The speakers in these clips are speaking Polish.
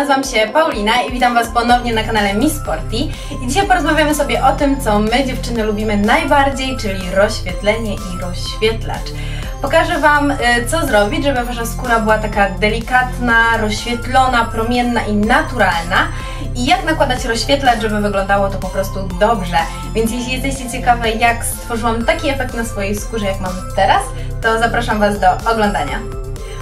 nazywam się Paulina i witam Was ponownie na kanale Miss Sporty. I dzisiaj porozmawiamy sobie o tym, co my dziewczyny lubimy najbardziej, czyli rozświetlenie i rozświetlacz. Pokażę Wam, y, co zrobić, żeby Wasza skóra była taka delikatna, rozświetlona, promienna i naturalna. I jak nakładać rozświetlacz, żeby wyglądało to po prostu dobrze. Więc jeśli jesteście ciekawe, jak stworzyłam taki efekt na swojej skórze, jak mam teraz, to zapraszam Was do oglądania.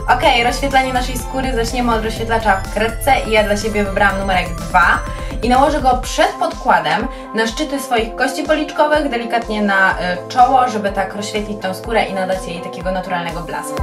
Ok, rozświetlenie naszej skóry zaczniemy od rozświetlacza w kredce i ja dla siebie wybrałam numerek 2 i nałożę go przed podkładem na szczyty swoich kości policzkowych, delikatnie na y, czoło, żeby tak rozświetlić tą skórę i nadać jej takiego naturalnego blasku.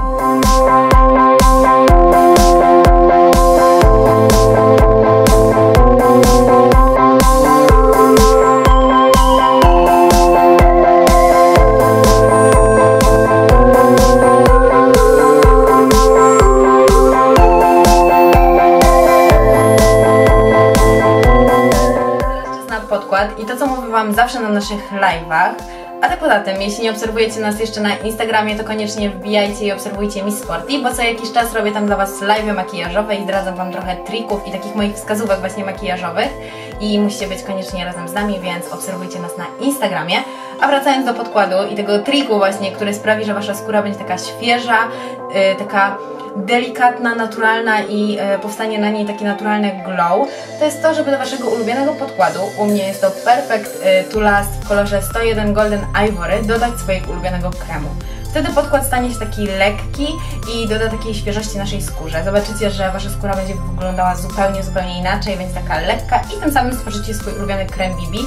Podkład i to co mówię Wam zawsze na naszych live'ach. A tak poza tym, jeśli nie obserwujecie nas jeszcze na Instagramie, to koniecznie wbijajcie i obserwujcie Miss Sporty, bo co jakiś czas robię tam dla Was live makijażowe i zdradzam Wam trochę trików i takich moich wskazówek właśnie makijażowych i musicie być koniecznie razem z nami, więc obserwujcie nas na Instagramie. A wracając do podkładu i tego triku właśnie, który sprawi, że Wasza skóra będzie taka świeża, yy, taka delikatna, naturalna i e, powstanie na niej taki naturalny glow, to jest to, żeby do Waszego ulubionego podkładu, u mnie jest to Perfect e, To Last w kolorze 101 Golden Ivory, dodać swojego ulubionego kremu. Wtedy podkład stanie się taki lekki i doda takiej świeżości naszej skórze. Zobaczycie, że Wasza skóra będzie wyglądała zupełnie, zupełnie inaczej, będzie taka lekka i tym samym stworzycie swój ulubiony krem BB,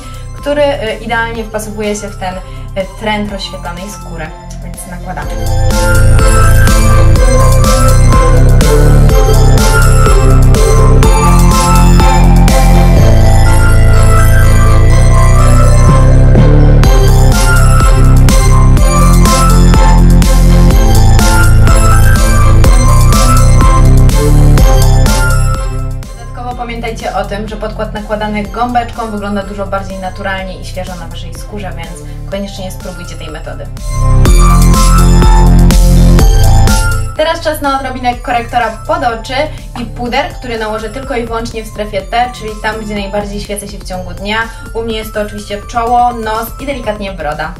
który e, idealnie wpasowuje się w ten e, trend rozświetlanej skóry. Więc nakładamy. O tym, że podkład nakładany gąbeczką wygląda dużo bardziej naturalnie i świeżo na Waszej skórze, więc koniecznie spróbujcie tej metody. Teraz czas na odrobinę korektora pod oczy i puder, który nałożę tylko i wyłącznie w strefie T, czyli tam, gdzie najbardziej świecę się w ciągu dnia. U mnie jest to oczywiście czoło, nos i delikatnie broda.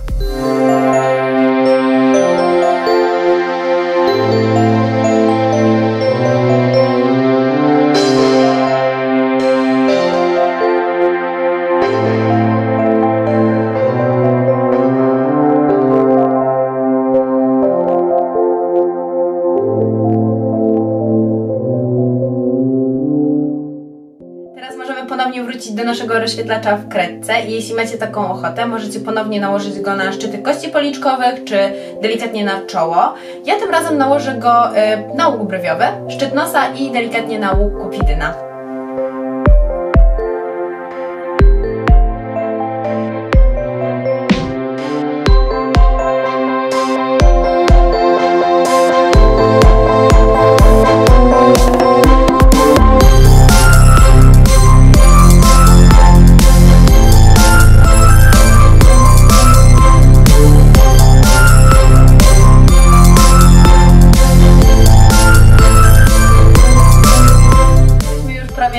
Wrócić do naszego rozświetlacza w kredce i jeśli macie taką ochotę, możecie ponownie nałożyć go na szczyty kości policzkowych, czy delikatnie na czoło. Ja tym razem nałożę go y, na łuk brwiowy, szczyt nosa i delikatnie na łuk kupidyna.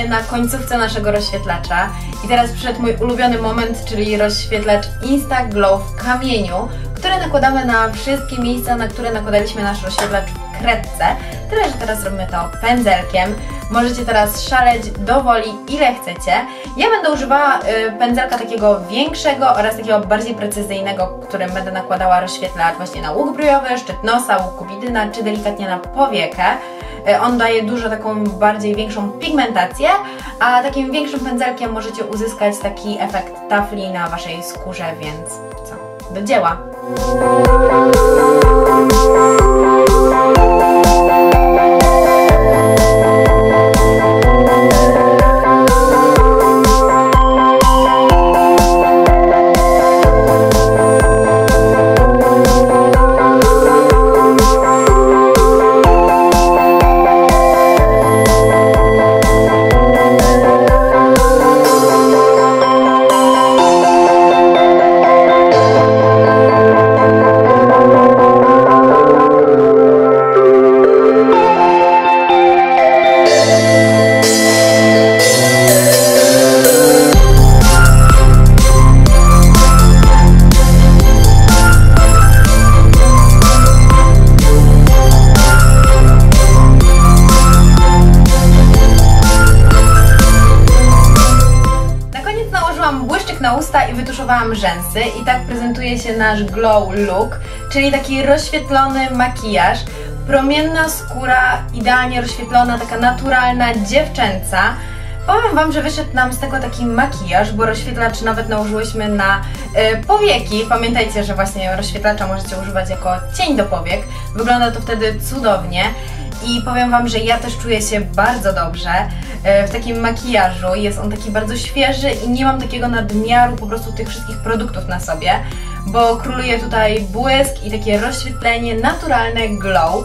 Na końcówce naszego rozświetlacza. I teraz przyszedł mój ulubiony moment, czyli rozświetlacz Insta Glow w kamieniu, który nakładamy na wszystkie miejsca, na które nakładaliśmy nasz rozświetlacz w kredce. Tyle, że teraz robimy to pędzelkiem. Możecie teraz szaleć do woli ile chcecie. Ja będę używała y, pędzelka takiego większego oraz takiego bardziej precyzyjnego, którym będę nakładała rozświetlacz właśnie na łuk brójowy, szczyt nosa, łuk kubidyna czy delikatnie na powiekę. Y, on daje dużo taką bardziej większą pigmentację, a takim większym pędzelkiem możecie uzyskać taki efekt tafli na Waszej skórze, więc co? Do dzieła! Narysowałam rzęsy i tak prezentuje się nasz glow look, czyli taki rozświetlony makijaż, promienna skóra, idealnie rozświetlona, taka naturalna, dziewczęca. Powiem Wam, że wyszedł nam z tego taki makijaż, bo rozświetlacz nawet nałożyłyśmy na y, powieki. Pamiętajcie, że właśnie rozświetlacza możecie używać jako cień do powiek. Wygląda to wtedy cudownie. I powiem Wam, że ja też czuję się bardzo dobrze y, w takim makijażu. Jest on taki bardzo świeży i nie mam takiego nadmiaru po prostu tych wszystkich produktów na sobie, bo króluje tutaj błysk i takie rozświetlenie, naturalne glow.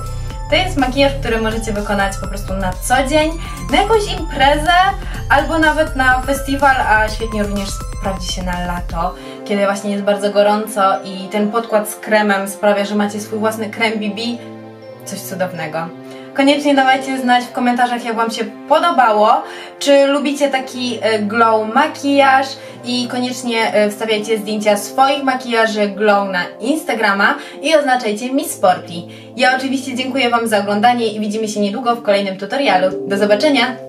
To jest makijaż, który możecie wykonać po prostu na co dzień, na jakąś imprezę albo nawet na festiwal, a świetnie również sprawdzi się na lato, kiedy właśnie jest bardzo gorąco i ten podkład z kremem sprawia, że macie swój własny krem BB. Coś cudownego. Koniecznie dawajcie znać w komentarzach, jak Wam się podobało, czy lubicie taki e, glow makijaż i koniecznie e, wstawiajcie zdjęcia swoich makijaży glow na Instagrama i oznaczajcie Miss Sporty. Ja oczywiście dziękuję Wam za oglądanie i widzimy się niedługo w kolejnym tutorialu. Do zobaczenia!